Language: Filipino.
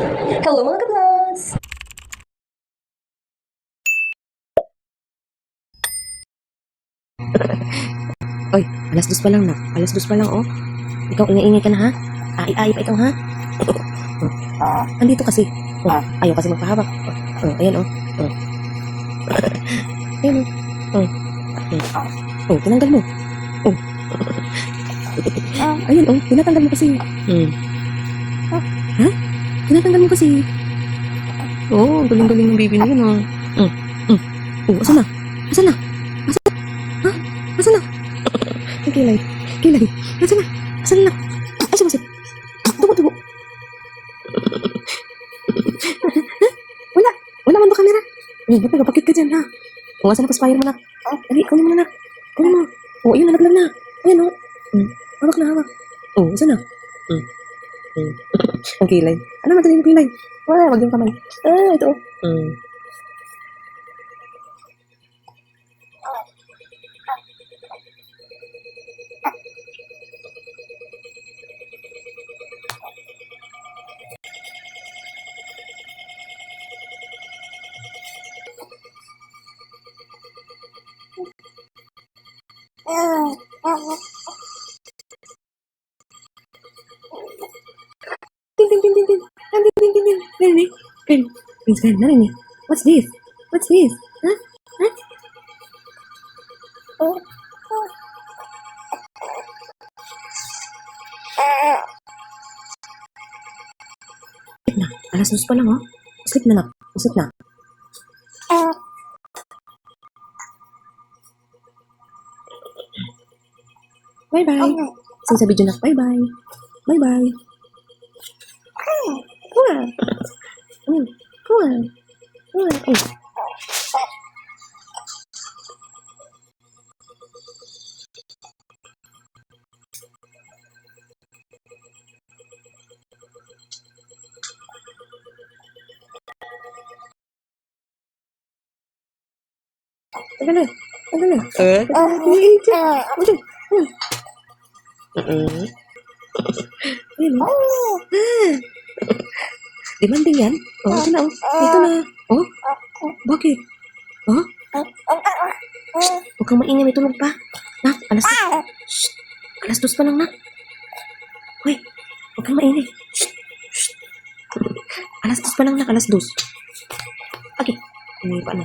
Hello mga kablogs! Oy, alas dos pa lang na. Alas dos pa lang, oh. Ikaw, ingay-ingay ka na, ha? Ay-ay pa ikaw, ha? Ah, Andito kasi. Oh, ayaw kasi magpahawak. Oh, oh, ayan, oh. Oh. ayan, oh. Oh. Oh, oh tinanggal mo. Oh. ayan, oh. Tinatanggal mo kasi. Hmm. Ha? Tinatanggal mo kasi. Oh, ang galing-galing ng baby na yun, oh. Mm. Mm. Oh, asan na? Asan na? Asan na? Ha? Asan na? Ang kilay. Kilay. Asan na? Asan na? Ay, sumasit. Tubo, tubo. Wala. Wala man ba kamera? Eh, ba't nagpakit ka dyan, ha? O, asan na paspire mo na? Oh, dali, kunin mo na. Kunin mo. O, ayun, nalaglag na. Ayan, o. Hmm. Hawak na, hawak. O, asan na? Hmm. Hmm. ang kilay. Ano madali yung kilay? Wala, wag yung kamay. Ah, ito, o. Hmm. Tin, Narinig? What's this? What's this? Huh? Huh? Sleep na. Alas dos pa lang, oh. Sleep na na. Sleep na. Bye-bye. Sige sa video na, bye-bye. Bye-bye. Come on. Mm, Come on. Come on. Ay. Tagal na. Tagal na. Eh? Tagal na. Mm-mm. Ayun, oh. Ah. Demanding yan? Oh, ito na, oh. Ito na. Oh? Bakit? Oh? Huwag kang maingay, may tulog pa. Nak, alas Shh. Alas dos pa lang, nak. Hoy, huwag kang maingay. Shh. Shh. Alas dos pa lang, nak. Alas dos. Okay. Hindi pa na.